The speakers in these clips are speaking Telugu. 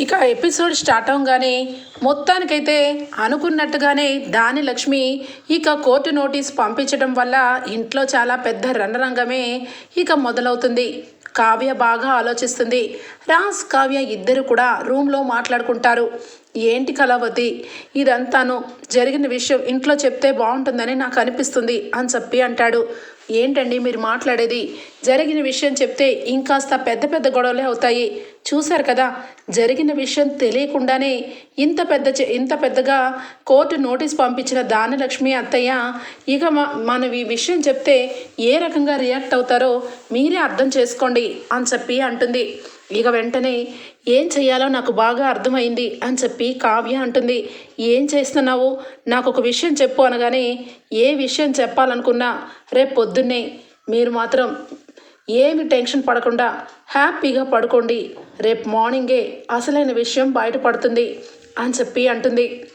ఇక ఎపిసోడ్ స్టార్ట్ అవగానే మొత్తానికైతే అనుకున్నట్టుగానే దాని లక్ష్మి ఇక కోర్టు నోటీస్ పంపించడం వల్ల ఇంట్లో చాలా పెద్ద రణరంగమే ఇక మొదలవుతుంది. కావ్య బాగా ఆలోచిస్తుంది. రాజ్ కావ్య ఇద్దరు కూడా రూమ్లో మాట్లాడుకుంటారు. ఏంటి కళావతి? ఇదంతాను. జరిగిన విషయం ఇంట్లో చెప్తే బాగుంటుందని నాకు అనిపిస్తుంది అని చెప్పి అంటాడు. ఏంటండి మీరు మాట్లాడేది? జరిగిన విషయం చెప్తే ఇంకాస్త పెద్ద పెద్ద గొడవలే అవుతాయి. చూశారు కదా జరిగిన విషయం తెలియకుండానే ఇంత పెద్ద ఇంత పెద్దగా కోర్టు నోటీస్ పంపించిన దానలక్ష్మి అత్తయ్య ఇక మనం ఈ విషయం చెప్తే ఏ రకంగా రియాక్ట్ అవుతారో మీరే అర్థం చేసుకోండి అని చెప్పి అంటుంది. ఇక వెంటనే ఏం చెయ్యాలో నాకు బాగా అర్థమైంది అని చెప్పి కావ్య అంటుంది. ఏం చేస్తున్నావు? నాకు ఒక విషయం చెప్పు అనగానే ఏ విషయం చెప్పాలనుకున్నా రేపు పొద్దున్నే. మీరు మాత్రం ఏమి టెన్షన్ పడకుండా హ్యాపీగా పడుకోండి. రేపు మార్నింగే అసలైన విషయం బయటపడుతుంది అని చెప్పి అంటుంది.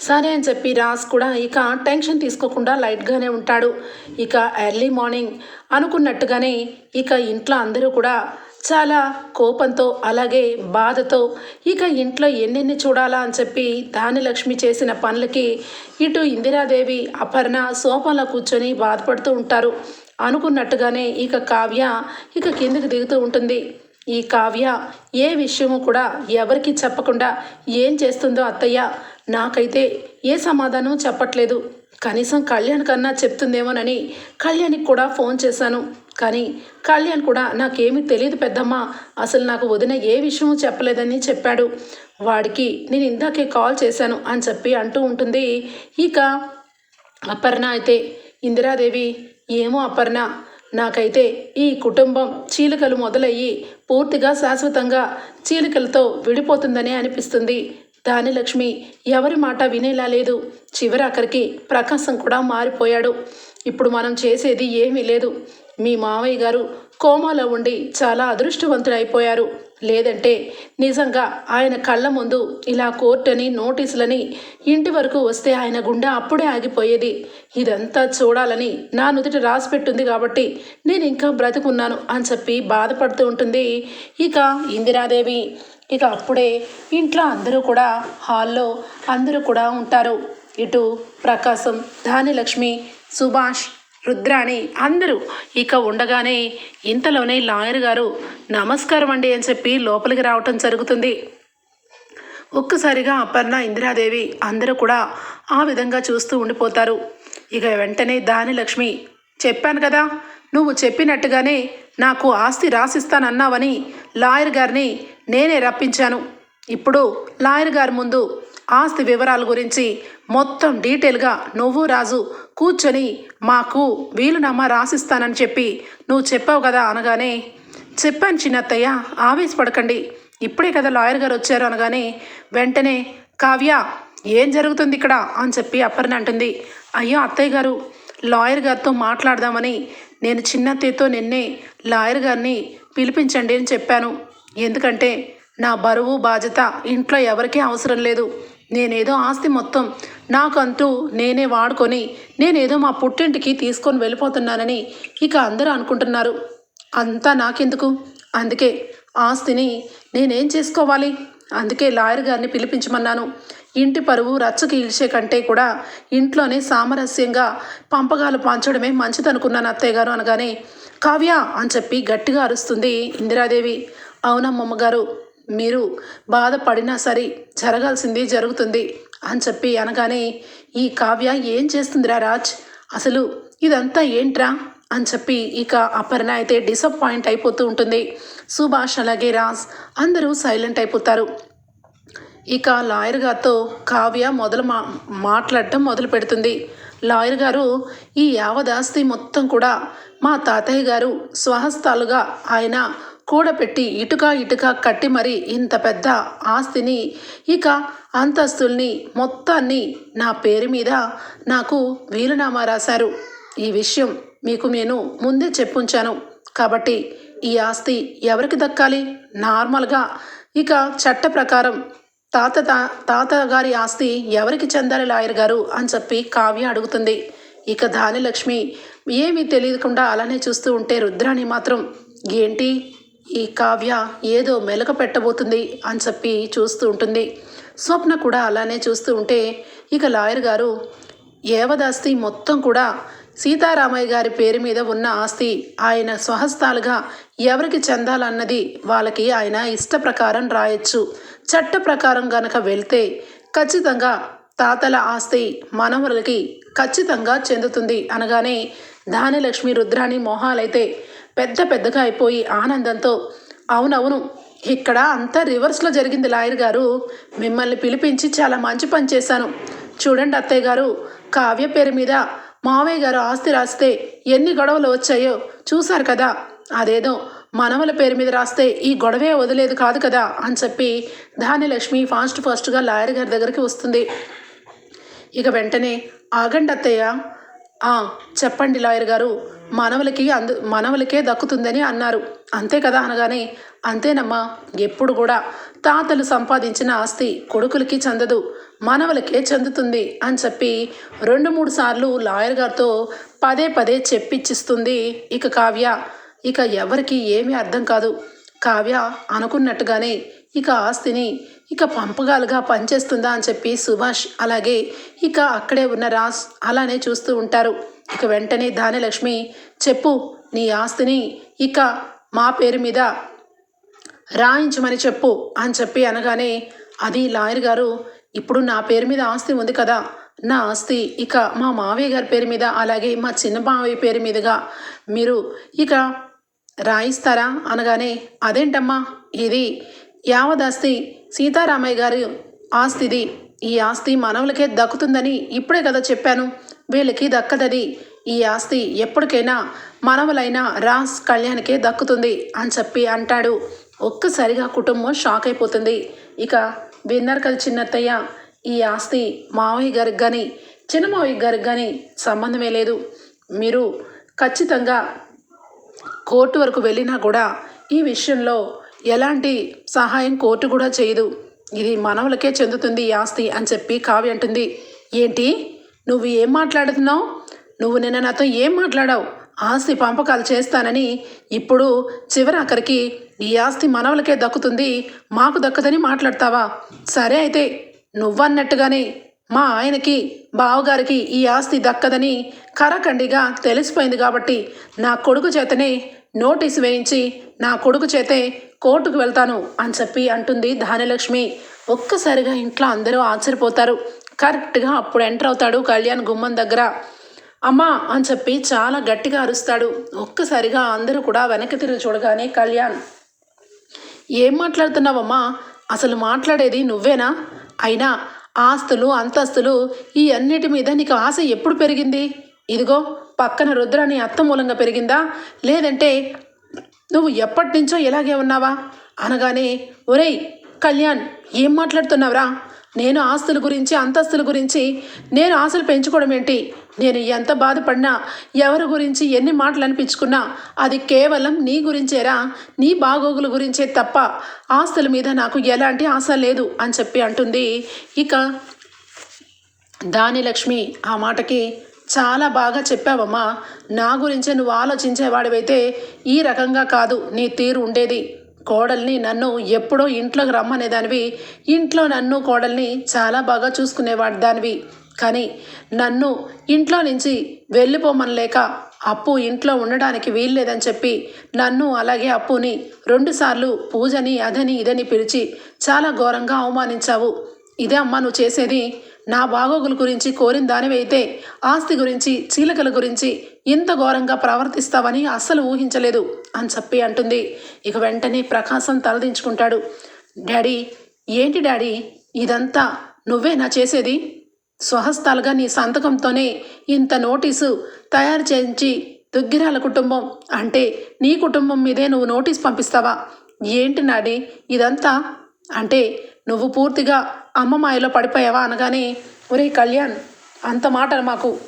సరే అని చెప్పి రాజ్ కూడా ఇక టెన్షన్ తీసుకోకుండా లైట్గానే ఉంటాడు. ఇక ఎర్లీ మార్నింగ్ అనుకున్నట్టుగానే ఇక ఇంట్లో అందరూ కూడా చాలా కోపంతో అలాగే బాధతో ఇక ఇంట్లో ఎన్నెన్ని చూడాలా? అని చెప్పి దానిలక్ష్మి చేసిన పనులకి ఇటు ఇందిరాదేవి అపర్ణ సోఫాలో కూర్చొని బాధపడుతూ ఉంటారు. అనుకున్నట్టుగానే ఇక కావ్య ఇక కిందకి దిగుతూ ఉంటుంది. ఈ కావ్య ఏ విషయము కూడా ఎవరికి చెప్పకుండా ఏం చేస్తుందో అత్తయ్య నాకైతే ఏ సమాధానం చెప్పట్లేదు. కనీసం కళ్యాణ్ కన్నా చెప్తుందేమోనని కళ్యాణ్కి కూడా ఫోన్ చేశాను. కానీ కళ్యాణ్ కూడా నాకేమీ తెలియదు పెద్దమ్మ. అసలు నాకు వదిన ఏ విషయమూ చెప్పలేదని చెప్పాడు. వాడికి నేను ఇందాకే కాల్ చేశాను అని చెప్పి అంటూ ఉంటుంది. ఇక అపర్ణ అయితే ఇందిరాదేవి ఏమో అపర్ణ. నాకైతే ఈ కుటుంబం చీలికలు మొదలయ్యి పూర్తిగా శాశ్వతంగా చీలికలతో విడిపోతుందనే అనిపిస్తుంది. దాని లక్ష్మి ఎవరి మాట వినేలా లేదు. చివరి అక్కడికి ప్రకాశం కూడా మారిపోయాడు. ఇప్పుడు మనం చేసేది ఏమీ లేదు. మీ మావయ్య గారు కోమాలో ఉండి చాలా అదృష్టవంతుడైపోయారు లేదంటే నిజంగా ఆయన కళ్ళ ముందు ఇలా కోర్టని నోటీసులని ఇంటి వరకు వస్తే ఆయన గుండె అప్పుడే ఆగిపోయేది. ఇదంతా చూడాలని నా నుదుట రాసి పెట్టుంది కాబట్టి నేను ఇంకా బ్రతుకున్నాను అని చెప్పి బాధపడుతూ ఉంటుంది. ఇక ఇందిరాదేవి. ఇక అప్పుడే ఇంట్లో అందరూ కూడా హాల్లో అందరూ కూడా ఉంటారు. ఇటు ప్రకాశం ధాన్యలక్ష్మి సుభాష్ రుద్రాణి అందరూ ఇక ఉండగానే ఇంతలోనే లాయర్ గారు నమస్కారం అండి అని చెప్పి లోపలికి రావటం జరుగుతుంది. ఒక్కసారిగా అపర్ణ ఇందిరాదేవి అందరూ కూడా ఆ విధంగా చూస్తూ ఉండిపోతారు. ఇక వెంటనే దాని లక్ష్మి చెప్పాను కదా నువ్వు చెప్పినట్టుగానే నాకు ఆస్తి రాసిస్తానన్నావని లాయర్ గారిని నేనే రప్పించాను. ఇప్పుడు లాయర్ గారి ముందు ఆస్తి వివరాల గురించి మొత్తం డీటెయిల్గా నువ్వు రాజు కూర్చొని మాకు వీలునామా రాసిస్తానని చెప్పి నువ్వు చెప్పావు కదా అనగానే చెప్పాను చిన్నత్తయ్య ఆవేశపడకండి. ఇప్పుడే కదా లాయర్ గారు వచ్చారు అనగానే వెంటనే కావ్య ఏం జరుగుతుంది ఇక్కడ? అని చెప్పి అప్పర్ని అంటుంది. అయ్యో అత్తయ్య గారు లాయర్ గారితో మాట్లాడదామని నేను చిన్నత్తయ్యతో నిన్నే లాయర్ గారిని పిలిపించండి అని చెప్పాను. ఎందుకంటే నా బరువు బాధ్యత ఇంట్లో ఎవరికీ అవసరం లేదు. నేనేదో ఆస్తి మొత్తం నాకంటూ నేనే వాడుకొని నేనేదో మా పుట్టింటికి తీసుకొని వెళ్ళిపోతున్నానని ఇక అందరూ అనుకుంటున్నారు. అంతా నాకెందుకు? అందుకే ఆస్తిని నేనేం చేసుకోవాలి? అందుకే లాయర్ గారిని పిలిపించమన్నాను. ఇంటి పరువు రచ్చకి ఇల్చే కంటే కూడా ఇంట్లోనే సామరస్యంగా పంపగాలు పంచడమే మంచిదనుకున్నాను అత్తయ్య గారు అనగానే కావ్య అని చెప్పి గట్టిగా అరుస్తుంది ఇందిరాదేవి. అవునమ్మమ్మ గారు మీరు బాధపడినా సరే జరగాల్సింది జరుగుతుంది అని చెప్పి అనగానే ఈ కావ్య ఏం చేస్తుందిరా రాజ్? అసలు ఇదంతా ఏంట్రా? అని చెప్పి ఇక అపర్ణ అయితే డిసప్పాయింట్ అయిపోతూ ఉంటుంది. సుభాష్ అలాగే రాజ్ అందరూ సైలెంట్ అయిపోతారు. ఇక లాయర్ గారితో కావ్య మొదలు మా మాట్లాడటం మొదలు పెడుతుంది. లాయర్ గారు ఈ యావదాస్తి మొత్తం కూడా మా తాతయ్య గారు స్వహస్తాలుగా ఆయన కూడపెట్టి ఇటుక ఇటుక కట్టి మరి ఇంత పెద్ద ఆస్తిని ఇక అంతస్తుల్ని మొత్తాన్ని నా పేరు మీద నాకు వీలునామా రాశారు. ఈ విషయం మీకు నేను ముందే చెప్పుంచాను. కాబట్టి ఈ ఆస్తి ఎవరికి దక్కాలి? నార్మల్గా ఇక చట్ట ప్రకారం తాత తా తాత గారి ఆస్తి ఎవరికి చెందాలి లాయర్ గారు అని చెప్పి కావ్య అడుగుతుంది. ఇక ధాన్యలక్ష్మి ఏమీ తెలియకుండా అలానే చూస్తూ ఉంటే రుద్రాణి మాత్రం ఏంటి? ఈ కావ్య ఏదో మెలక పెట్టబోతుంది అని చెప్పి చూస్తూ ఉంటుంది. స్వప్న కూడా అలానే చూస్తూ ఉంటే ఇక లాయర్ గారు ఏవదాస్తి మొత్తం కూడా సీతారామయ్య గారి పేరు మీద ఉన్న ఆస్తి ఆయన స్వహస్తాలుగా ఎవరికి చెందాలన్నది వాళ్ళకి ఆయన ఇష్ట ప్రకారం రాయొచ్చు. చట్ట ప్రకారం గనక వెళ్తే ఖచ్చితంగా తాతల ఆస్తి మనవరులకి ఖచ్చితంగా చెందుతుంది. అనగానే దానిలక్ష్మి రుద్రాణి మొహాలైతే పెద్ద పెద్దగా అయిపోయి ఆనందంతో అవునవును ఇక్కడ అంతా రివర్స్లో జరిగింది లాయర్ గారు. మిమ్మల్ని పిలిపించి చాలా మంచి పని చేశాను. చూడండి అత్తయ్య గారు కావ్య పేరు మీద మావయ్య గారు ఆస్తి రాస్తే ఎన్ని గొడవలు వచ్చాయో చూశారు కదా. అదేదో మనవల పేరు మీద రాస్తే ఈ గొడవే వదిలేదు కాదు కదా అని చెప్పి ధాన్యలక్ష్మి ఫాస్ట్ ఫాస్ట్గా లాయర్ గారి దగ్గరికి వస్తుంది. ఇక వెంటనే ఆగండి అత్తయ్య. చెప్పండి లాయర్ గారు. మనవలకి అందు మనవలకే దక్కుతుందని అన్నారు. అంతే కదా అనగానే అంతేనమ్మా ఎప్పుడు కూడా తాతలు సంపాదించిన ఆస్తి కొడుకులకి చెందదు మనవలకే చెందుతుంది అని చెప్పి రెండు మూడు సార్లు లాయర్ గారితో పదే పదే చెప్పిచ్చిస్తుంది ఇక కావ్య. ఇక ఎవరికి ఏమీ అర్థం కాదు. కావ్య అనుకున్నట్టుగానే ఇక ఆస్తిని ఇక పంపగాలుగా పనిచేస్తుందా అని చెప్పి సుభాష్ అలాగే ఇక అక్కడే ఉన్న రాజ్ అలానే చూస్తూ ఉంటారు. ఇక వెంటనే దానిలక్ష్మి చెప్పు నీ ఆస్తిని ఇక మా పేరు మీద రాయించమని చెప్పు అని చెప్పి అనగానే అది లాయర్ గారు ఇప్పుడు నా పేరు మీద ఆస్తి ఉంది కదా నా ఆస్తి ఇక మా మావయ్య గారి పేరు మీద అలాగే మా చిన్న మావయ్య పేరు మీదుగా మీరు ఇక రాయిస్తారా? అనగానే అదేంటమ్మా ఇది? యావదాస్తి సీతారామయ్య గారి ఆస్తిది ఈ ఆస్తి మనవులకే దక్కుతుందని ఇప్పుడే కదా చెప్పాను. వీళ్ళకి దక్కదది. ఈ ఆస్తి ఎప్పటికైనా మనవలైన రాస్ కళ్యాణ్కే దక్కుతుంది అని చెప్పి అంటాడు. ఒక్కసారిగా కుటుంబం షాక్ అయిపోతుంది. ఇక విన్నారు కదా చిన్నత్తయ్య ఈ ఆస్తి మావయ్య గారికి కానీ చిన్న మావయ్య గారికి కానీ సంబంధమే లేదు. మీరు ఖచ్చితంగా కోర్టు వరకు వెళ్ళినా కూడా ఈ విషయంలో ఎలాంటి సహాయం కోర్టు కూడా చేయదు. ఇది మనవులకే చెందుతుంది ఈ ఆస్తి అని చెప్పి కావ్య అంటుంది. ఏంటి? నువ్వు ఏం మాట్లాడుతున్నావు? నువ్వు నిన్న నాతో ఏం మాట్లాడావు? ఆస్తి పంపకాలు చేస్తానని ఇప్పుడు చివరి అక్కడికి ఈ ఆస్తి మనవలకే దక్కుతుంది. మాకు దక్కదని మాట్లాడతావా? సరే అయితే నువ్వన్నట్టుగానే మా ఆయనకి బావగారికి ఈ ఆస్తి దక్కదని కరకండిగా తెలిసిపోయింది కాబట్టి నా కొడుకు చేతనే నోటీస్ వేయించి నా కొడుకు చేతే కోర్టుకు వెళ్తాను అని చెప్పి అంటుంది ధాన్యలక్ష్మి. ఒక్కసారిగా ఇంట్లో అందరూ ఆశ్చర్యపోతారు. కరెక్ట్గా అప్పుడు ఎంటర్ అవుతాడు కళ్యాణ్ గుమ్మం దగ్గర. అమ్మా అని చెప్పి చాలా గట్టిగా అరుస్తాడు. ఒక్కసారిగా అందరూ కూడా వెనక్కి తిరిగి చూడగానే కళ్యాణ్ ఏం మాట్లాడుతున్నావమ్మా? అసలు మాట్లాడేది నువ్వేనా? అయినా ఆస్తులు అంతస్తులు ఈ అన్నిటి మీద నీకు ఆశ ఎప్పుడు పెరిగింది? ఇదిగో పక్కన రుద్రాని అత్త మూలంగా పెరిగిందా? లేదంటే నువ్వు ఎప్పటి నుంచో ఇలాగే ఉన్నావా? అనగానే ఒరేయ్ కళ్యాణ్ ఏం మాట్లాడుతున్నావురా? నేను ఆస్తుల గురించి అంతస్తుల గురించి నేను ఆశలు పెంచుకోవడం ఏంటి? నేను ఎంత బాధపడినా ఎవరి గురించి ఎన్ని మాటలు అనిపించుకున్నా అది కేవలం నీ గురించేరా? నీ బాగోగుల గురించే తప్ప ఆస్తుల మీద నాకు ఎలాంటి ఆశ లేదు అని చెప్పి అంటుంది. ఇక దాని లక్ష్మి ఆ మాటకి చాలా బాగా చెప్పావమ్మా. నా గురించే నువ్వు ఆలోచించేవాడివైతే ఈ రకంగా కాదు. నీ తీరు ఉండేది. కోడల్ని నన్ను ఎప్పుడో ఇంట్లోకి రమ్మనేదానివి. ఇంట్లో నన్ను కోడల్ని చాలా బాగా చూసుకునేవాడి దానివి కానీ నన్ను ఇంట్లో నుంచి వెళ్ళిపోమనలేక అప్పు ఇంట్లో ఉండడానికి వీల్లేదని చెప్పి నన్ను అలాగే అప్పుని రెండుసార్లు పూజని అదని ఇదని పిలిచి చాలా ఘోరంగా అవమానించావు. ఇదే అమ్మా నువ్వు చేసేది. నా బాగోగుల గురించి కోరిన దానివైతే ఆస్తి గురించి చీలకల గురించి ఇంత ఘోరంగా ప్రవర్తిస్తావని అస్సలు ఊహించలేదు అని చెప్పి అంటుంది. ఇక వెంటనే ప్రకాశం తలదించుకుంటాడు. డాడీ ఏంటి డాడీ? ఇదంతా నువ్వేనా చేసేది? స్వహస్తాలుగా నీ సంతకంతోనే ఇంత నోటీసు తయారు చేయించి దుగ్గిరాల కుటుంబం అంటే నీ కుటుంబం మీదే నువ్వు నోటీస్ పంపిస్తావా? ఏంటి నాడి ఇదంతా? అంటే నువ్వు పూర్తిగా అమ్మ మాయలో పడిపోయావా అనగానే ఒరే కళ్యాణ్ అంత మాట మాకు.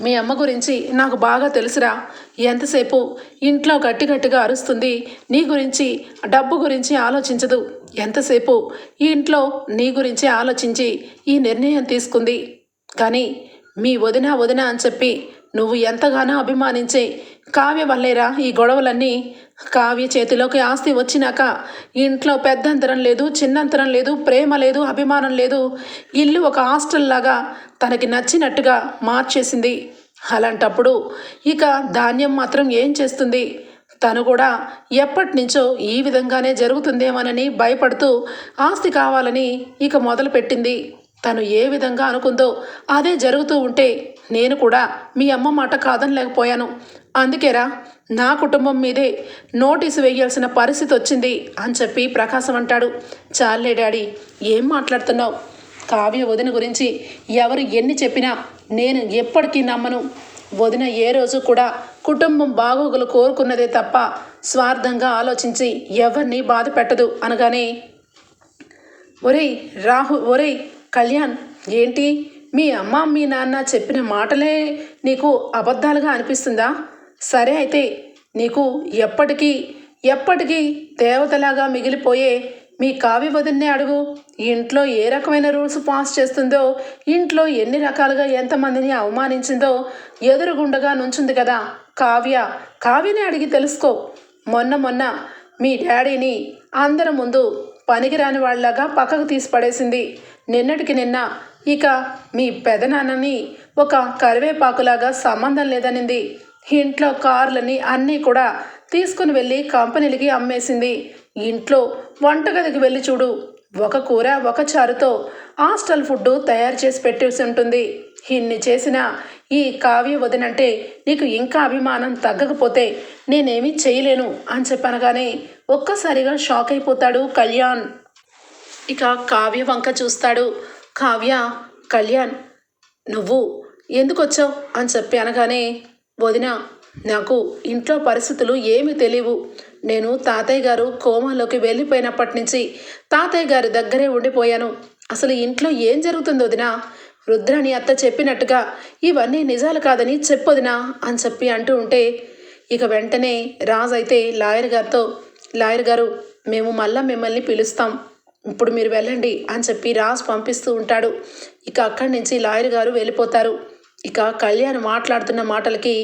మీ అమ్మ గురించి నాకు బాగా తెలుసురా. ఎంతసేపు ఇంట్లో గట్టి గట్టిగా అరుస్తుంది. నీ గురించి డబ్బు గురించి ఆలోచించదు. ఎంతసేపు ఈ ఇంట్లో నీ గురించి ఆలోచించి ఈ నిర్ణయం తీసుకుంది. కానీ మీ వదిన వదిన అని చెప్పి నువ్వు ఎంతగానో అభిమానించే కావ్య వల్లేరా ఈ గొడవలన్నీ? కావ్య చేతిలోకి ఆస్తి వచ్చినాక ఇంట్లో పెద్దంతరం లేదు చిన్నంతరం లేదు ప్రేమ లేదు అభిమానం లేదు. ఇల్లు ఒక హాస్టల్ లాగా తనకి నచ్చినట్టుగా మార్చేసింది. అలాంటప్పుడు ఇక ధాన్యం మాత్రం ఏం చేస్తుంది? తను కూడా ఎప్పటి నుంచో ఈ విధంగానే జరుగుతుందేమోనని భయపడుతూ ఆస్తి కావాలని ఇక మొదలుపెట్టింది. తను ఏ విధంగా అనుకుందో అదే జరుగుతూ ఉంటే నేను కూడా మీ అమ్మ మాట కాదనలేకపోయాను. అందుకేరా నా కుటుంబం మీదే నోటీసు వేయాల్సిన పరిస్థితి వచ్చింది అని చెప్పి ప్రకాశం అంటాడు. చాలే డాడీ ఏం మాట్లాడుతున్నావు? కావ్య వదిన గురించి ఎవరు ఎన్ని చెప్పినా నేను ఎప్పటికీ నమ్మను. వదిన ఏ రోజు కూడా కుటుంబం బాగోగులు కోరుకున్నదే తప్ప స్వార్థంగా ఆలోచించి ఎవరిని బాధ పెట్టదు అనగానే ఒరేయ్ రాహు ఒరేయ్ కళ్యాణ్ ఏంటి? మీ అమ్మ మీ నాన్న చెప్పిన మాటలే నీకు అబద్ధాలుగా అనిపిస్తుందా? సరే అయితే నీకు ఎప్పటికీ ఎప్పటికీ దేవతలాగా మిగిలిపోయే మీ కావ్య వదిన్నే అడుగు. ఇంట్లో ఏ రకమైన రూల్స్ పాస్ చేస్తుందో ఇంట్లో ఎన్ని రకాలుగా ఎంతమందిని అవమానించిందో ఎదురుగుండగా నుంచుంది కదా. కావ్య కావ్యని అడిగి తెలుసుకో. మొన్న మొన్న మీ డాడీని అందరి ముందు పనికిరాని వాళ్ళలాగా పక్కకు తీసి పడేసింది. నిన్నటికి నిన్న ఇక మీ పెదనాన్నని ఒక కరివేపాకులాగా సంబంధం లేదనింది. ఇంట్లో కార్లని అన్నీ కూడా తీసుకుని వెళ్ళి కంపెనీలకి అమ్మేసింది. ఇంట్లో వంటగదికి వెళ్ళి చూడు. ఒక కూర ఒక చారుతో హాస్టల్ ఫుడ్ తయారు చేసి పెట్టేసి ఉంటుంది. ఇన్ని చేసిన ఈ కావ్య వదినంటే నీకు ఇంకా అభిమానం తగ్గకపోతే నేనేమీ చేయలేను అని చెప్పనగానే ఒక్కసారిగా షాక్ అయిపోతాడు కళ్యాణ్. ఇక కావ్య వంక చూస్తాడు. కావ్య కళ్యాణ్ నువ్వు ఎందుకు వచ్చావు? అని చెప్పి అనగానే వదిన నాకు ఇంట్లో పరిస్థితులు ఏమీ తెలియవు నేను తాతయ్య గారు కోమాలోకి వెళ్ళిపోయినప్పటి నుంచి తాతయ్య గారి దగ్గరే ఉండిపోయాను. అసలు ఇంట్లో ఏం జరుగుతుందో వదినా? రుద్రాని అత్త చెప్పినట్టుగా ఇవన్నీ నిజాలు కాదని చెప్పొదినా అని చెప్పి అంటూ ఉంటే ఇక వెంటనే రాజు అయితే లాయర్ గారితో లాయర్ గారు మేము మళ్ళా మిమ్మల్ని పిలుస్తాం. ఇప్పుడు మీరు వెళ్ళండి అని చెప్పి రాజ్ పంపిస్తూ ఉంటాడు. ఇక అక్కడి నుంచి లాయర్ గారు వెళ్ళిపోతారు. ఇక కళ్యాణ్ మాట్లాడుతున్న మాటలకి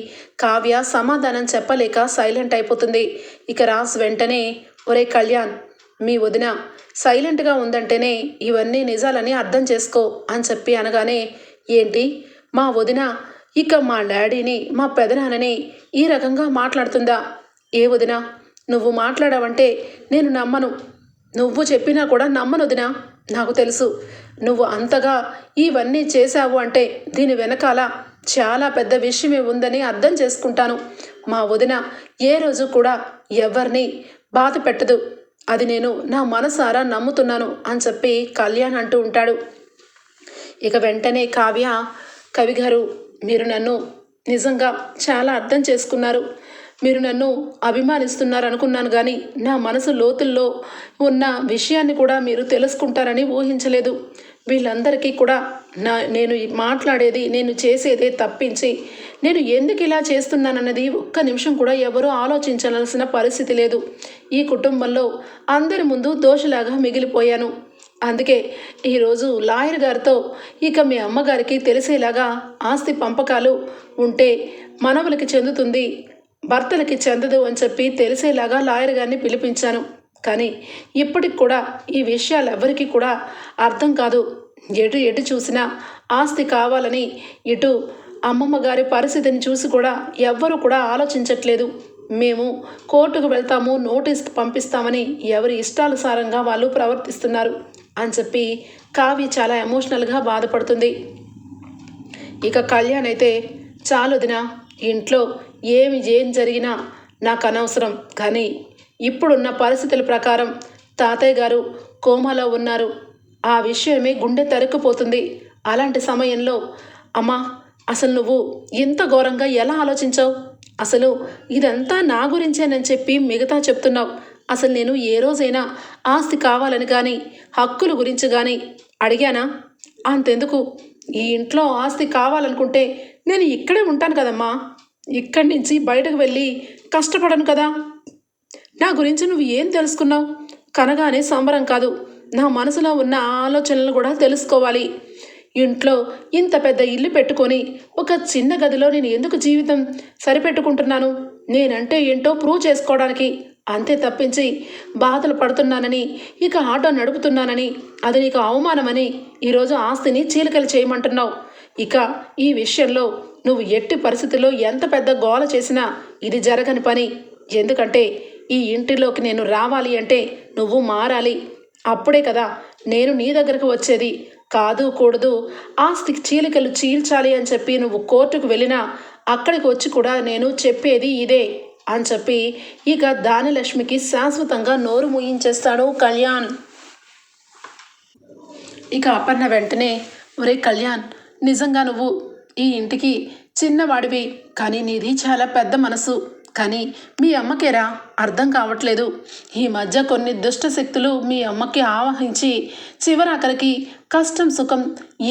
కావ్య సమాధానం చెప్పలేక సైలెంట్ అయిపోతుంది. ఇక రాజ్ వెంటనే ఒరే కళ్యాణ్ మీ వదిన సైలెంట్గా ఉందంటేనే ఇవన్నీ నిజాలని అర్థం చేసుకో అని చెప్పి అనగానే ఏంటి? మా వదిన ఇక మా డాడీని మా పెదనాన్నని ఈ రకంగా మాట్లాడుతుందా? ఏ వదిన నువ్వు మాట్లాడావంటే నేను నమ్మను. నువ్వు చెప్పినా కూడా నమ్మనుదినా నాకు తెలుసు. నువ్వు అంతగా ఇవన్నీ చేశావు అంటే దీని వెనకాల చాలా పెద్ద విషయమే ఉందని అర్థం చేసుకుంటాను. మా వదిన ఏ రోజు కూడా ఎవరిని బాధ పెట్టదు. అది నేను నా మనసారా నమ్ముతున్నాను అని చెప్పి కళ్యాణ్ అంటూ ఉంటాడు. ఇక వెంటనే కావ్య కవి గారు మీరు నన్ను నిజంగా చాలా అర్థం చేసుకున్నారు. మీరు నన్ను అభిమానిస్తున్నారు అనుకున్నాను కానీ నా మనసు లోతుల్లో ఉన్న విషయాన్ని కూడా మీరు తెలుసుకుంటారని ఊహించలేదు. వీళ్ళందరికీ కూడా నా నేను మాట్లాడేది నేను చేసేదే తప్పించి నేను ఎందుకు ఇలా చేస్తున్నానన్నది ఒక్క నిమిషం కూడా ఎవరూ ఆలోచించాల్సిన పరిస్థితి లేదు. ఈ కుటుంబంలో అందరి ముందు దోషలాగా మిగిలిపోయాను. అందుకే ఈరోజు లాయర్ గారితో ఇక మీ అమ్మగారికి తెలిసేలాగా ఆస్తి పంపకాలు ఉంటే మనవలకి చెందుతుంది భర్తలకి చెందదు అని చెప్పి తెలిసేలాగా లాయర్ గారిని పిలిపించాను. కానీ ఇప్పటికి కూడా ఈ విషయాలు ఎవరికి కూడా అర్థం కాదు. ఎటు ఎటు చూసినా ఆస్తి కావాలని ఇటు అమ్మమ్మ గారి పరిస్థితిని చూసి కూడా ఎవ్వరు కూడా ఆలోచించట్లేదు. మేము కోర్టుకు వెళ్తాము నోటీస్ పంపిస్తామని ఎవరి ఇష్టానుసారంగా వాళ్ళు ప్రవర్తిస్తున్నారు అని చెప్పి కావి చాలా ఎమోషనల్గా బాధపడుతుంది. ఇక కళ్యాణ్ అయితే చాలు దిన ఇంట్లో ఏమి ఏం జరిగినా నాకు అనవసరం కానీ ఇప్పుడున్న పరిస్థితుల ప్రకారం తాతయ్య గారు కోమాలో ఉన్నారు. ఆ విషయమే గుండె తరుక్కుపోతుంది. అలాంటి సమయంలో అమ్మా అసలు నువ్వు ఇంత ఘోరంగా ఎలా ఆలోచించావు? అసలు ఇదంతా నా గురించేనని చెప్పి మిగతా చెప్తున్నావు. అసలు నేను ఏ రోజైనా ఆస్తి కావాలని కానీ హక్కుల గురించి కానీ అడిగానా? అంతెందుకు? ఈ ఇంట్లో ఆస్తి కావాలనుకుంటే నేను ఇక్కడే ఉంటాను కదమ్మా. ఇక్కడి నుంచి బయటకు వెళ్ళి కష్టపడను కదా. నా గురించి నువ్వు ఏం తెలుసుకున్నావు? కనగానే సంబరం కాదు. నా మనసులో ఉన్న ఆలోచనలు కూడా తెలుసుకోవాలి. ఇంట్లో ఇంత పెద్ద ఇల్లు పెట్టుకొని ఒక చిన్న గదిలో నేను ఎందుకు జీవితం సరిపెట్టుకుంటున్నాను? నేనంటే ఏంటో ప్రూవ్ చేసుకోవడానికి. అంతే తప్పించి బాధలు పడుతున్నానని ఇక ఆటో నడుపుతున్నానని అది నీకు అవమానమని ఈరోజు ఆస్తిని చీలికలు చేయమంటున్నావు. ఇక ఈ విషయంలో నువ్వు ఎట్టి పరిస్థితుల్లో ఎంత పెద్ద గోల చేసినా ఇది జరగని పని. ఎందుకంటే ఈ ఇంటిలోకి నేను రావాలి అంటే నువ్వు మారాలి. అప్పుడే కదా నేను నీ దగ్గరకు వచ్చేది. కాదు కూడదు. ఆస్తి చీలికలు చీల్చాలి అని చెప్పి నువ్వు కోర్టుకు వెళ్ళినా అక్కడికి వచ్చి కూడా నేను చెప్పేది ఇదే అని చెప్పి ఇక దానిలక్ష్మికి శాశ్వతంగా నోరు మూయించేస్తాడు కళ్యాణ్. ఇక అపర్ణ వెంటనే ఒరే కళ్యాణ్ నిజంగా నువ్వు ఈ ఇంటికి చిన్నవాడివి. కానీ నీది చాలా పెద్ద మనసు. కానీ మీ అమ్మకేరా అర్థం కావట్లేదు. ఈ మధ్య కొన్ని దుష్ట శక్తులు మీ అమ్మకి ఆవహించి చివరాఖరికి కష్టం సుఖం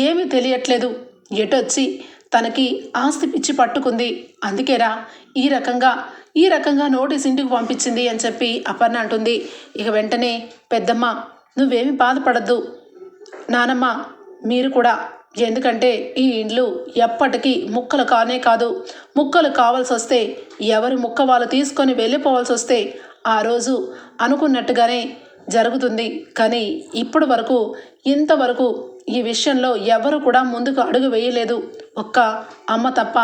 ఏమీ తెలియట్లేదు. ఎటొచ్చి తనకి ఆస్తి పిచ్చి పట్టుకుంది. అందుకేరా ఈ రకంగా ఈ రకంగా నోటీస్ ఇంటికి పంపించింది అని చెప్పి అపర్ణ అంటుంది. ఇక వెంటనే పెద్దమ్మ నువ్వేమి బాధపడద్దు. నానమ్మ మీరు కూడా ఎందుకంటే ఈ ఇండ్లు ఎప్పటికీ ముక్కలు కానే కాదు. ముక్కలు కావాల్సి వస్తే ఎవరి ముక్క వాళ్ళు తీసుకొని వెళ్ళిపోవాల్సి వస్తే ఆ రోజు అనుకున్నట్టుగానే జరుగుతుంది. కానీ ఇప్పటి వరకు ఇంతవరకు ఈ విషయంలో ఎవరు కూడా ముందుకు అడుగు వేయలేదు. ఒక్క అమ్మ తప్ప.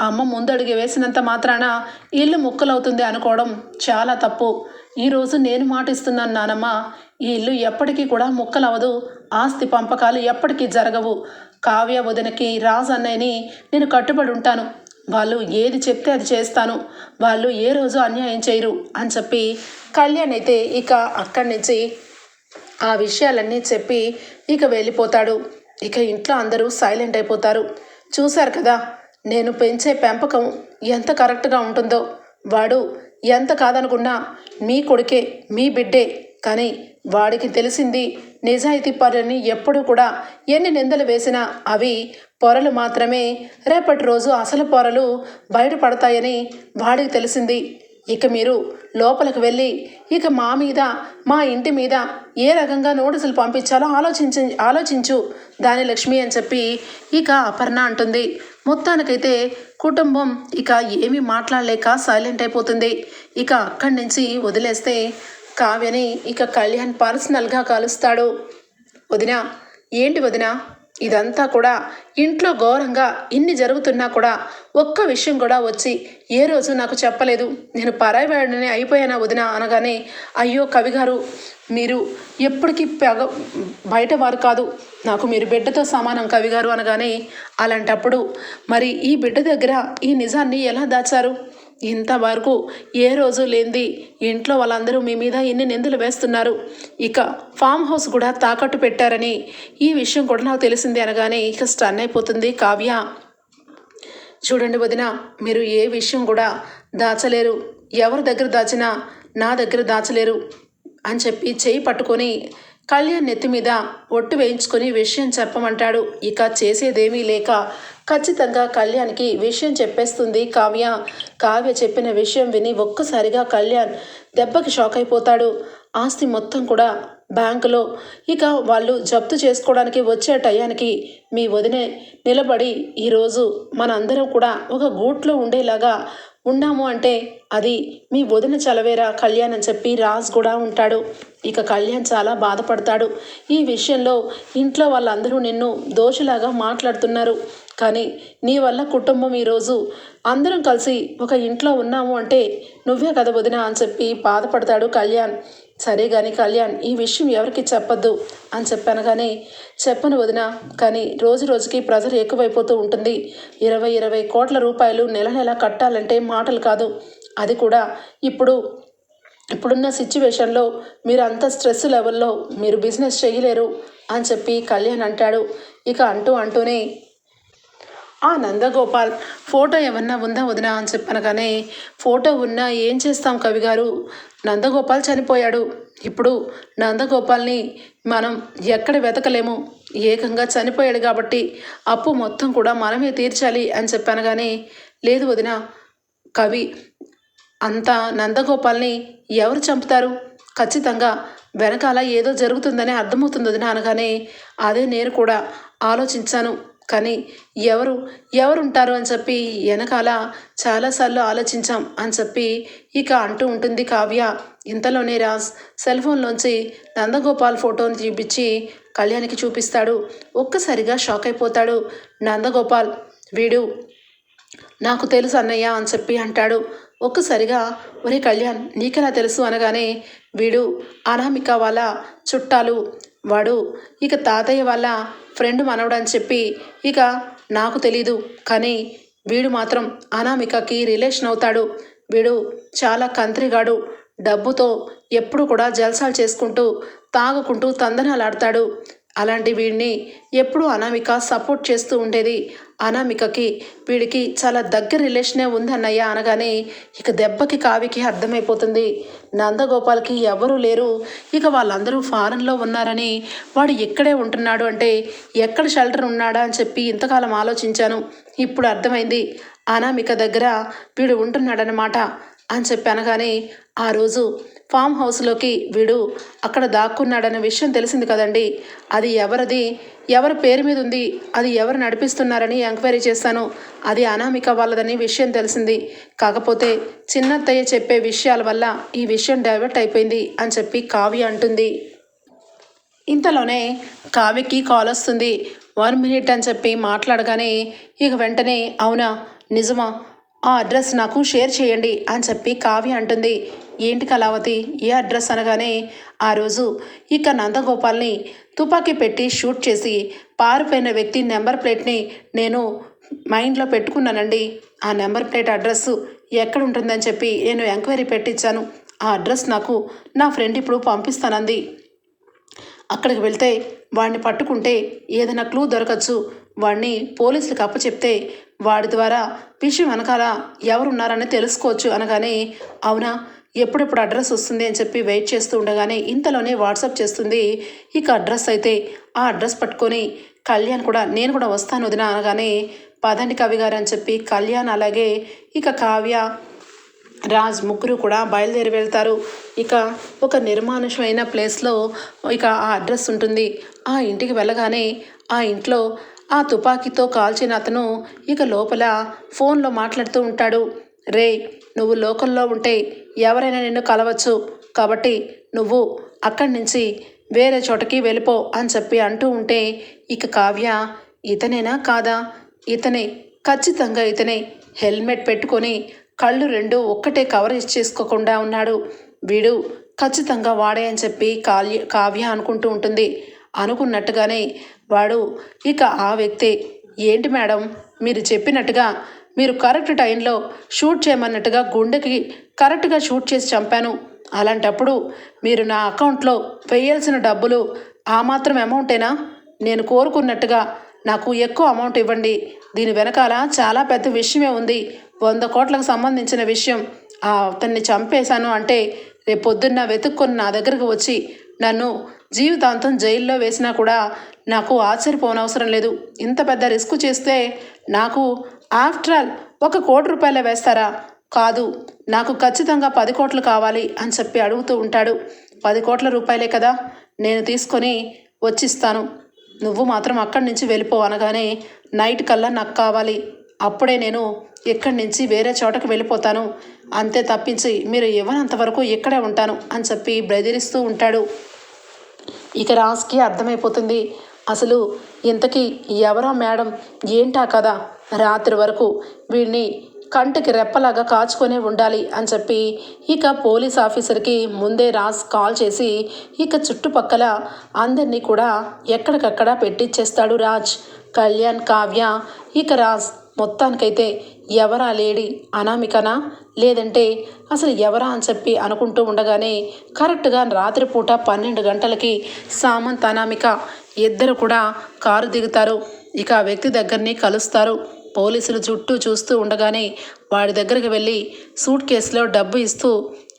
అమ్మ ముందడుగు వేసినంత మాత్రాన ఇల్లు ముక్కలవుతుంది అనుకోవడం చాలా తప్పు. ఈరోజు నేను మాటిస్తున్నాను నానమ్మ. ఈ ఇల్లు ఎప్పటికీ కూడా ముక్కలవదు ఆస్తి పంపకాలు ఎప్పటికీ జరగవు. కావ్య వదినకి రాజ్ అన్నయ్యని నేను కట్టుబడి ఉంటాను. వాళ్ళు ఏది చెప్తే అది చేస్తాను. వాళ్ళు ఏ రోజు అన్యాయం చేయరు అని చెప్పి కళ్యాణ్ అయితే ఇక అక్కడి నుంచి ఆ విషయాలన్నీ చెప్పి ఇక వెళ్ళిపోతాడు. ఇక ఇంట్లో అందరూ సైలెంట్ అయిపోతారు. చూశారు కదా నేను పెంచే పెంపకం ఎంత కరెక్ట్గా ఉంటుందో. వాడు ఎంత కాదనుకున్నా మీ కొడుకే మీ బిడ్డే. కానీ వాడికి తెలిసింది నిజాయితీ పరులని ఎప్పుడూ కూడా ఎన్ని నిందలు వేసినా అవి పొరలు మాత్రమే. రేపటి రోజు అసలు పొరలు బయటపడతాయని వాడికి తెలిసింది. ఇక మీరు లోపలికి వెళ్ళి ఇక మా మీద మా ఇంటి మీద ఏ రకంగా నోటీసులు పంపించాలో ఆలోచించ ఆలోచించు దాని లక్ష్మి అని చెప్పి ఇక అపర్ణ అంటుంది. మొత్తానికైతే కుటుంబం ఇక ఏమీ మాట్లాడలేక సైలెంట్ అయిపోతుంది. ఇక అక్కడి నుంచి వదిలేస్తే కావ్యని ఇక కళ్యాణ్ పర్సనల్గా కలుస్తాడు. వదిన ఏంటి వదిన? ఇదంతా కూడా ఇంట్లో ఘోరంగా ఇన్ని జరుగుతున్నా కూడా ఒక్క విషయం కూడా వచ్చి ఏ రోజు నాకు చెప్పలేదు. నేను పరాయివాడిని అయిపోయానా వదిన అనగానే అయ్యో కవిగారు మీరు ఎప్పటికీ పెగ బయట వారు కాదు. నాకు మీరు బిడ్డతో సమానం కవిగారు అనగానే అలాంటప్పుడు మరి ఈ బిడ్డ దగ్గర ఈ నిజాన్ని ఎలా దాచారు? ఇంతవరకు ఏ రోజు లేనిది ఇంట్లో వాళ్ళందరూ మీ మీద ఎన్ని నిందలు వేస్తున్నారు? ఇక ఫామ్ హౌస్ కూడా తాకట్టు పెట్టారని ఈ విషయం కూడా నాకు తెలిసింది అనగానే ఇక స్టన్ అయిపోతుంది కావ్య. చూడండి వదిన మీరు ఏ విషయం కూడా దాచలేరు. ఎవరి దగ్గర దాచినా నా దగ్గర దాచలేరు అని చెప్పి చేయి పట్టుకొని కళ్యాణ్ నెత్తి మీద ఒట్టు వేయించుకొని విషయం చెప్పమంటాడు. ఇక చేసేదేమీ లేక ఖచ్చితంగా కళ్యాణ్కి విషయం చెప్పేస్తుంది కావ్య. కావ్య చెప్పిన విషయం విని ఒక్కసారిగా కళ్యాణ్ దెబ్బకి షాక్ అయిపోతాడు. ఆస్తి మొత్తం కూడా బ్యాంకులో. ఇక వాళ్ళు జప్తు చేసుకోవడానికి వచ్చే టయానికి మీ వదినే నిలబడి ఈరోజు మనందరం కూడా ఒక గూట్లో ఉండేలాగా ఉన్నాము అంటే అది మీ వదిన చలవేరా కళ్యాణ్ అని చెప్పి రాజ్ కూడా ఉంటాడు. ఇక కళ్యాణ్ చాలా బాధపడతాడు. ఈ విషయంలో ఇంట్లో వాళ్ళందరూ నిన్ను దోషిలాగా మాట్లాడుతున్నారు. కానీ నీ వల్ల కుటుంబం ఈరోజు అందరం కలిసి ఒక ఇంట్లో ఉన్నాము అంటే నువ్వే కదా వదిన అని చెప్పి బాధపడతాడు కళ్యాణ్. సరే కానీ కళ్యాణ్ ఈ విషయం ఎవరికి చెప్పొద్దు అని చెప్పాను కానీ చెప్పను వదిన. కానీ రోజు రోజుకి ప్రెజర్ ఎక్కువైపోతూ ఉంటుంది. ఇరవై ఇరవై కోట్ల రూపాయలు నెల నెల కట్టాలంటే మాటలు కాదు. అది కూడా ఇప్పుడు ఇప్పుడున్న సిచ్యువేషన్లో మీరు అంత స్ట్రెస్ లెవెల్లో మీరు బిజినెస్ చేయలేరు అని చెప్పి కళ్యాణ్ అంటాడు. ఇక అంటూ అంటూనే ఆ నందగోపాల్ ఫోటో ఏమన్నా ఉందా వదినా? అని చెప్పనగానే ఫోటో ఉన్నా ఏం చేస్తాం కవి గారు? నందగోపాల్ చనిపోయాడు. ఇప్పుడు నందగోపాల్ని మనం ఎక్కడ వెతకలేము. ఏకంగా చనిపోయాడు కాబట్టి అప్పు మొత్తం కూడా మనమే తీర్చాలి అని చెప్పనగానే లేదు వదిన కవి అంత నందగోపాల్ని ఎవరు చంపుతారు? ఖచ్చితంగా వెనకాల ఏదో జరుగుతుందని అర్థమవుతుంది వదిన అనగానే అదే నేను కూడా ఆలోచించాను. కానీ ఎవరు ఎవరుంటారు అని చెప్పి వెనకాల చాలాసార్లు ఆలోచించాం అని చెప్పి ఇక అంటూ ఉంటుంది కావ్య. ఇంతలోనే రాజ్ సెల్ ఫోన్లోంచి నందగోపాల్ ఫోటోని చూపించి కళ్యాణ్కి చూపిస్తాడు. ఒక్కసారిగా షాక్ అయిపోతాడు. నందగోపాల్ వీడు నాకు తెలుసు అన్నయ్య అని చెప్పి అంటాడు. ఒక్కసారిగా ఒరే కళ్యాణ్ నీకెలా తెలుసు? అనగానే వీడు అనామిక వాళ్ళ చుట్టాలు వాడు ఇక తాతయ్య వాళ్ళ ఫ్రెండ్ మనవడు అని చెప్పి ఇక నాకు తెలీదు కానీ వీడు మాత్రం అనామికకి రిలేషన్ అవుతాడు. వీడు చాలా కంత్రిగాడు. డబ్బుతో ఎప్పుడు కూడా జల్సాలు చేసుకుంటూ తాగుకుంటూ తందనాలాడతాడు అలాంటి వీడిని ఎప్పుడూ అనామిక సపోర్ట్ చేస్తూ ఉండేది. అనామికకి వీడికి చాలా దగ్గర రిలేషనే ఉందన్నయ్య అనగానే ఇక దెబ్బకి కావికి అర్థమైపోతుంది. నందగోపాల్కి ఎవరూ లేరు. ఇక వాళ్ళందరూ ఫారెన్లో ఉన్నారని వాడు ఇక్కడే ఉంటున్నాడు అంటే ఎక్కడ షెల్టర్ ఉన్నాడా అని చెప్పి ఇంతకాలం ఆలోచించాను. ఇప్పుడు అర్థమైంది. అనామిక దగ్గర వీడు ఉంటున్నాడనమాట అని చెప్పి అనగానే ఆ రోజు ఫామ్ హౌస్లోకి వీడు అక్కడ దాక్కున్నాడన్న విషయం తెలిసింది కదండి. అది ఎవరిది? ఎవరి పేరు మీద ఉంది? అది ఎవరు నడిపిస్తున్నారని ఎంక్వైరీ చేశాను. అది అనామిక వాళ్ళదని విషయం తెలిసింది. కాకపోతే చిన్నత్తయ్య చెప్పే విషయాల వల్ల ఈ విషయం డైవర్ట్ అయిపోయింది అని చెప్పి కావ్య అంటుంది. ఇంతలోనే కావ్యకి కాల్ వస్తుంది. వన్ మినిట్ అని చెప్పి మాట్లాడగానే ఇక వెంటనే అవునా? నిజమా? ఆ అడ్రస్ నాకు షేర్ చేయండి అని చెప్పి కావ్య అంటుంది. ఏంటి కళావతి? ఏ అడ్రస్ అనగానే ఆ రోజు ఇక నందగోపాల్ని తుపాకీ పెట్టి షూట్ చేసి పారిపోయిన వ్యక్తి నెంబర్ ప్లేట్ని నేను మైండ్లో పెట్టుకున్నానండి. ఆ నెంబర్ ప్లేట్ అడ్రస్ ఎక్కడ ఉంటుందని చెప్పి నేను ఎంక్వైరీ పెట్టించాను ఆ అడ్రస్ నాకు నా ఫ్రెండ్ ఇప్పుడు పంపిస్తానంది. అక్కడికి వెళ్తే వాడిని పట్టుకుంటే ఏదైనా క్లూ దొరకచ్చు. వాడిని పోలీసులకు అప్పచెప్తే వాడి ద్వారా విషయం వెనకాల ఎవరున్నారని తెలుసుకోవచ్చు అనగానే అవునా? ఎప్పుడెప్పుడు అడ్రస్ వస్తుంది అని చెప్పి వెయిట్ చేస్తూ ఉండగానే ఇంతలోనే వాట్సాప్ చేస్తుంది. ఇక అడ్రస్ అయితే ఆ అడ్రస్ పట్టుకొని కళ్యాణ్ కూడా నేను కూడా వస్తాను వదిన అనగానే పదండి కవి గారు అని చెప్పి కళ్యాణ్ అలాగే ఇక కావ్య రాజ్ ముగ్గురు కూడా బయలుదేరి వెళ్తారు. ఇక ఒక నిర్మానుషమైన ప్లేస్లో ఇక ఆ అడ్రస్ ఉంటుంది. ఆ ఇంటికి వెళ్ళగానే ఆ ఇంట్లో ఆ తుపాకీతో కాల్చిన అతను ఇక లోపల ఫోన్లో మాట్లాడుతూ ఉంటాడు. రే నువ్వు లోకల్లో ఉంటే ఎవరైనా నిన్ను కలవచ్చు. కాబట్టి నువ్వు అక్కడి నుంచి వేరే చోటకి వెళ్ళిపో అని చెప్పి అంటూ ఉంటే ఇక కావ్య ఇతనేనా కాదా? ఇతనే ఖచ్చితంగా ఇతనే. హెల్మెట్ పెట్టుకొని కళ్ళు రెండు ఒక్కటే కవర్ చేసుకోకుండా ఉన్నాడు. వీడు ఖచ్చితంగా వాడే అని చెప్పి కావ్య కావ్య అనుకుంటూ ఉంటుంది. అనుకున్నట్టుగానే వాడు ఇక ఆ వ్యక్తి ఏంటి మేడం? మీరు చెప్పినట్టుగా మీరు కరెక్ట్ టైంలో షూట్ చేయమన్నట్టుగా గుండెకి కరెక్ట్గా షూట్ చేసి చంపాను. అలాంటప్పుడు మీరు నా అకౌంట్లో వేయాల్సిన డబ్బులు ఆ మాత్రం అమౌంటేనా? నేను కోరుకున్నట్టుగా నాకు ఎక్కువ అమౌంట్ ఇవ్వండి. దీని వెనకాల చాలా పెద్ద విషయమే ఉంది. వంద కోట్లకు సంబంధించిన విషయం. ఆ అతన్ని చంపేశాను అంటే రేపు పొద్దున్న వెతుక్కొని నా దగ్గరకు వచ్చి నన్ను జీవితాంతం జైల్లో వేసినా కూడా నాకు ఆశ్చర్యపోనవసరం లేదు. ఇంత పెద్ద రిస్క్ చేస్తే నాకు ఆఫ్టర్ ఆల్ ఒక కోటి రూపాయలే వేస్తారా? కాదు నాకు ఖచ్చితంగా పది కోట్లు కావాలి అని చెప్పి అడుగుతూ ఉంటాడు. పది కోట్ల రూపాయలే కదా నేను తీసుకొని వచ్చిస్తాను. నువ్వు మాత్రం అక్కడి నుంచి వెళ్ళిపో అనగానే నైట్ కల్లా నాకు కావాలి. అప్పుడే నేను ఇక్కడి నుంచి వేరే చోటకి వెళ్ళిపోతాను. అంతే తప్పించి మీరు ఇవ్వనంత వరకు ఇక్కడే ఉంటాను అని చెప్పి బెదిరిస్తూ ఉంటాడు. ఇక రాజ్కి అర్థమైపోతుంది. అసలు ఇంతకీ ఎవరా మేడం? ఏంటా కదా రాత్రి వరకు వీడిని కంటికి రెప్పలాగా కాచుకొనే ఉండాలి అని చెప్పి ఇక పోలీస్ ఆఫీసర్కి ముందే రాస్ కాల్ చేసి ఇక చుట్టుపక్కల అందరినీ కూడా ఎక్కడికక్కడ పెట్టిచ్చేస్తాడు రాజ్. కళ్యాణ్ కావ్య ఇక రాజ్. మొత్తానికైతే ఎవరా లేడీ? అనామికనా? లేదంటే అసలు ఎవరా అని చెప్పి అనుకుంటూ ఉండగానే కరెక్ట్గా రాత్రిపూట పన్నెండు గంటలకి సామంత్ అనామిక ఇద్దరు కూడా కారు దిగుతారు. ఇక ఆ వ్యక్తి దగ్గరని కలుస్తారు. పోలీసులు చుట్టూ చూస్తూ ఉండగానే వాడి దగ్గరికి వెళ్ళి సూట్ కేసులో డబ్బు ఇస్తూ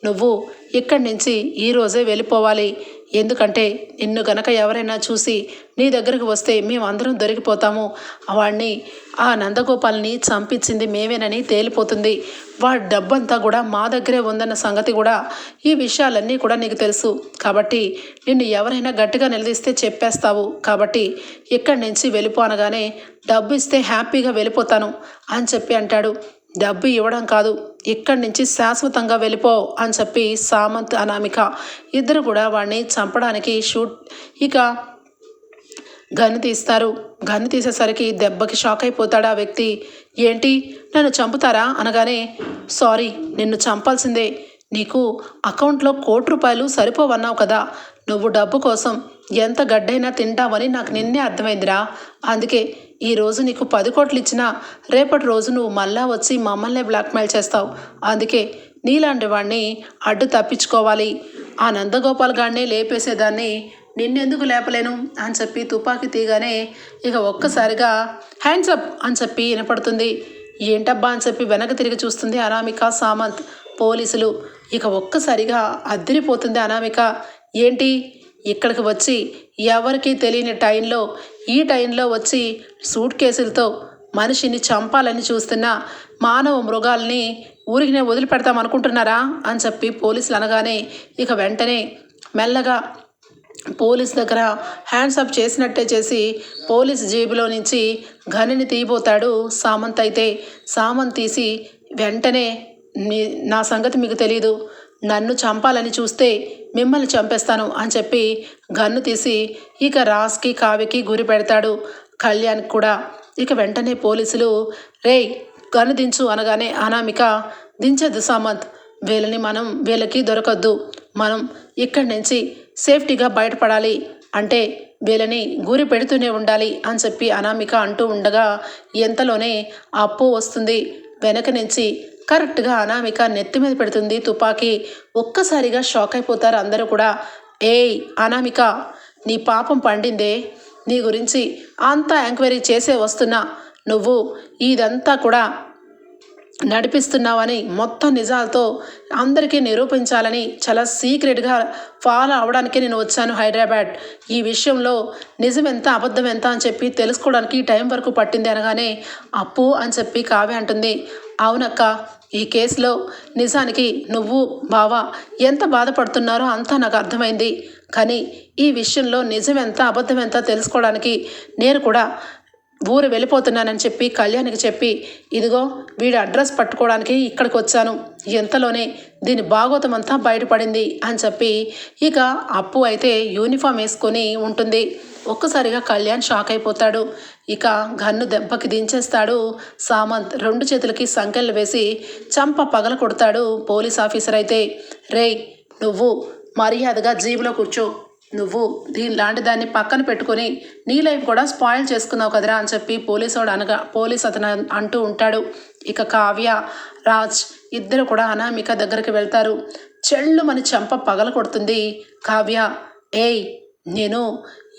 నువ్వు ఇక్కడి నుంచి ఈరోజే వెళ్ళిపోవాలి. ఎందుకంటే నిన్ను గనక ఎవరైనా చూసి నీ దగ్గరకు వస్తే మేమందరం దొరికిపోతాము. వాడిని ఆ నందగోపాల్ని చంపించింది మేమేనని తేలిపోతుంది. వాడి డబ్బంతా కూడా మా దగ్గరే ఉందన్న సంగతి కూడా ఈ విషయాలన్నీ కూడా నీకు తెలుసు. కాబట్టి నిన్ను ఎవరైనా గట్టిగా నిలదీస్తే చెప్పేస్తావు. కాబట్టి ఇక్కడి నుంచి వెళ్ళిపో అనగానే డబ్బు ఇస్తే హ్యాపీగా వెళ్ళిపోతాను అని చెప్పి అంటాడు. డబ్బు ఇవ్వడం కాదు ఇక్కడి నుంచి శాశ్వతంగా వెళ్ళిపో అని చెప్పి సామంత్ అనామిక ఇద్దరు కూడా వాడిని చంపడానికి షూట్ ఇక గన్ను తీస్తారు. గన్ను తీసేసరికి దెబ్బకి షాక్ అయిపోతాడు ఆ వ్యక్తి. ఏంటి? నన్ను చంపుతారా? అనగానే సారీ నిన్ను చంపాల్సిందే. నీకు అకౌంట్లో కోటి రూపాయలు సరిపోవన్నావు కదా. నువ్వు డబ్బు కోసం ఎంత గడ్డైనా తింటావని నాకు నిన్నే అర్థమైందిరా. అందుకే ఈ రోజు నీకు పది కోట్లు ఇచ్చినా రేపటి రోజు నువ్వు మళ్ళా వచ్చి మమ్మల్ని బ్లాక్మెయిల్ చేస్తావు. అందుకే నీలాంటి వాడిని అడ్డు తప్పించుకోవాలి. ఆ నందగోపాల్ గాడినే లేపేసేదాన్ని నిన్నెందుకు లేపలేను అని చెప్పి తుపాకీ తీగానే ఇక ఒక్కసారిగా హ్యాండ్స్ అప్ అని చెప్పి వినపడుతుంది. ఏంటబ్బా అని చెప్పి వెనక తిరిగి చూస్తుంది అనామిక సామంత్ పోలీసులు. ఇక ఒక్కసారిగా అద్దరిపోతుంది అనామిక. ఏంటి? ఇక్కడికి వచ్చి ఎవరికీ తెలియని టైంలో ఈ టైంలో వచ్చి సూట్ కేసులతో మనిషిని చంపాలని చూస్తున్న మానవ మృగాల్ని ఊరికినే వదిలిపెడతాం అనుకుంటున్నారా అని చెప్పి పోలీసులు అనగానే ఇక వెంటనే మెల్లగా పోలీస్ దగ్గర హ్యాండ్స్ అప్ చేసినట్టే చేసి పోలీస్ జేబులో నుంచి గనిని తీయబోతాడు సామంత్. అయితే సామంత్ తీసి వెంటనే నా సంగతి మీకు తెలీదు. నన్ను చంపాలని చూస్తే మిమ్మల్ని చంపేస్తాను అని చెప్పి గన్ను తీసి ఇక రాజ్కి కావికి గురి పెడతాడు కళ్యాణ్ కూడా. ఇక వెంటనే పోలీసులు రేయ్ గన్ను దించు అనగానే అనామిక దించద్దు సామంత్ వీళ్ళని మనం వీళ్ళకి దొరకద్దు. మనం ఇక్కడి నుంచి సేఫ్టీగా బయటపడాలి. అంటే వీళ్ళని గురి పెడుతూనే ఉండాలి అని చెప్పి అనామిక అంటూ ఉండగా ఎంతలోనే అప్పు వస్తుంది. వెనక నుంచి కరెక్ట్గా అనామిక నెత్తి మీద పెడుతుంది. తుపాకీ ఒక్కసారిగా షాక్ అయిపోతారు అందరూ కూడా. ఏయ్ అనామిక నీ పాపం పండిందే. నీ గురించి అంతా ఎంక్వైరీ చేసే వస్తున్నా. నువ్వు ఇదంతా కూడా నడిపిస్తున్నావని మొత్తం నిజాలతో అందరికీ నిరూపించాలని చాలా సీక్రెట్గా ఫాలో అవడానికి నేను వచ్చాను హైదరాబాద్. ఈ విషయంలో నిజం ఎంత అబద్ధం ఎంత అని చెప్పి తెలుసుకోవడానికి టైం వరకు పట్టింది అనగానే అప్పు అని చెప్పి కావ్య అంటుంది. అవునక్క ఈ కేసులో నిజానికి నువ్వు బావ ఎంత బాధపడుతున్నారో అంతా నాకు అర్థమైంది. కానీ ఈ విషయంలో నిజం ఎంత తెలుసుకోవడానికి నేను కూడా ఊరు వెళ్ళిపోతున్నానని చెప్పి కళ్యాణ్కి చెప్పి ఇదిగో వీడి అడ్రస్ పట్టుకోవడానికి ఇక్కడికి వచ్చాను. ఎంతలోనే దీని భాగోతం అంతా బయటపడింది అని చెప్పి ఇక అప్పు అయితే యూనిఫామ్ వేసుకొని ఉంటుంది. ఒక్కసారిగా కళ్యాణ్ షాక్ అయిపోతాడు. ఇక గన్ను దెబ్బకి దించేస్తాడు సామంత్. రెండు చేతులకి సంకెళ్ళు వేసి చంప పగల కొడతాడు పోలీస్ ఆఫీసర్ అయితే. రేయ్ నువ్వు మర్యాదగా జీబులో కూర్చో. నువ్వు దీని లాంటి దాన్ని పక్కన పెట్టుకొని నీ లైఫ్ కూడా స్పాయిల్ చేసుకున్నావు కదరా అని చెప్పి పోలీసోడు అనగా పోలీస్ అతను అంటూ ఉంటాడు. ఇక కావ్య రాజ్ ఇద్దరు కూడా అనామిక దగ్గరికి వెళ్తారు. చెళ్ళు మన చెంప పగల కొడుతుంది. కావ్య ఏయ్ నేను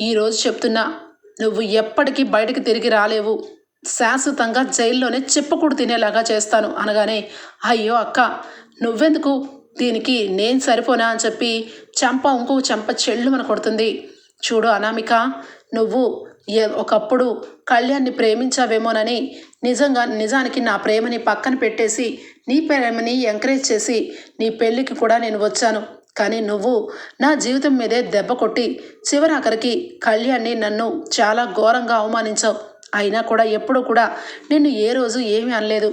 ఈరోజు చెప్తున్నా. నువ్వు ఎప్పటికీ బయటికి తిరిగి రాలేవు. శాశ్వతంగా జైల్లోనే చెప్పుకుడు తినేలాగా చేస్తాను అనగానే అయ్యో అక్క నువ్వెందుకు? దీనికి నేను సరిపోనా అని చెప్పి చెంప ఇంకో చెంప చెళ్ళు మన కొడుతుంది. చూడు అనామిక నువ్వు ఒకప్పుడు కళ్యాణ్ని ప్రేమించావేమోనని నిజంగా నిజానికి నా ప్రేమని పక్కన పెట్టేసి నీ ప్రేమని ఎంకరేజ్ చేసి నీ పెళ్ళికి కూడా నేను వచ్చాను. కానీ నువ్వు నా జీవితం మీదే దెబ్బ కొట్టి చివరాఖరికి కళ్యాణ్ని నన్ను చాలా ఘోరంగా అవమానించావు. అయినా కూడా ఎప్పుడూ కూడా నిన్ను ఏ రోజు ఏమీ అనలేదు.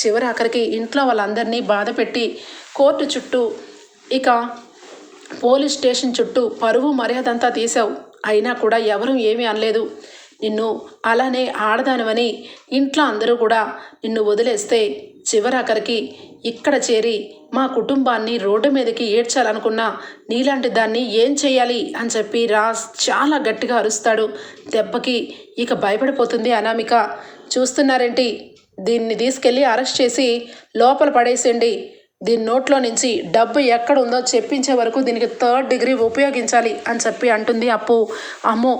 చివరి ఆఖరికి ఇంట్లో వాళ్ళందరినీ బాధ పెట్టి కోర్టు చుట్టూ ఇక పోలీస్ స్టేషన్ చుట్టూ పరువు మర్యాద అంతా తీసావు అయినా కూడా ఎవరూ ఏమీ అనలేదు. నిన్ను అలానే ఆడదానివని ఇంట్లో అందరూ కూడా నిన్ను వదిలేస్తే చివరాఖరికి ఇక్కడ చేరి మా కుటుంబాన్ని రోడ్డు మీదకి ఏడ్చాలనుకున్నా నీలాంటి దాన్ని ఏం చేయాలి అని చెప్పి రాజ్ చాలా గట్టిగా అరుస్తాడు. దెబ్బకి ఇక భయపడిపోతుంది అనామిక. చూస్తున్నారేంటి? దీన్ని తీసుకెళ్ళి అరెస్ట్ చేసి లోపల పడేసేయండి. దీని నోట్లో నుంచి డబ్బు ఎక్కడ ఉందో చెప్పించే వరకు దీనికి థర్డ్ డిగ్రీ ఉపయోగించాలి అని చెప్పి అంటుంది అప్పు. అమ్మో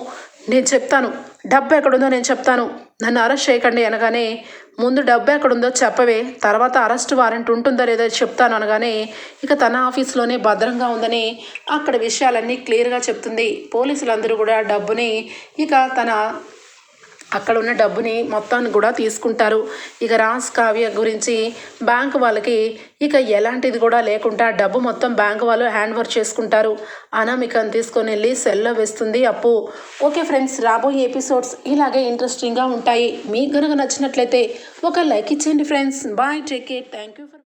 నేను చెప్తాను. డబ్బు ఎక్కడుందో నేను చెప్తాను. నన్ను అరెస్ట్ చేయకండి అనగానే ముందు డబ్బు ఎక్కడుందో చెప్పవే తర్వాత అరెస్ట్ వారెంట్ ఉంటుందో లేదో చెప్తాను అనగానే ఇక తన ఆఫీస్లోనే భద్రంగా ఉందని అక్కడ విషయాలన్నీ క్లియర్గా చెప్తుంది. పోలీసులందరూ కూడా డబ్బుని ఇక తన అక్కడ ఉన్న డబ్బుని మొత్తాన్ని కూడా తీసుకుంటారు. ఇక రాజ్ కావ్య గురించి బ్యాంక్ వాళ్ళకి ఇక ఎలాంటిది కూడా లేకుండా డబ్బు మొత్తం బ్యాంక్ వాళ్ళు హ్యాండ్ ఓవర్ చేసుకుంటారు. అనామికను తీసుకొని వెళ్ళి సెల్లో వేస్తుంది అప్పు. ఓకే ఫ్రెండ్స్ రాబోయే ఎపిసోడ్స్ ఇలాగే ఇంట్రెస్టింగ్గా ఉంటాయి. మీకు కనుక నచ్చినట్లయితే ఒక లైక్ ఇచ్చేయండి friends. Bye take care. Thank you for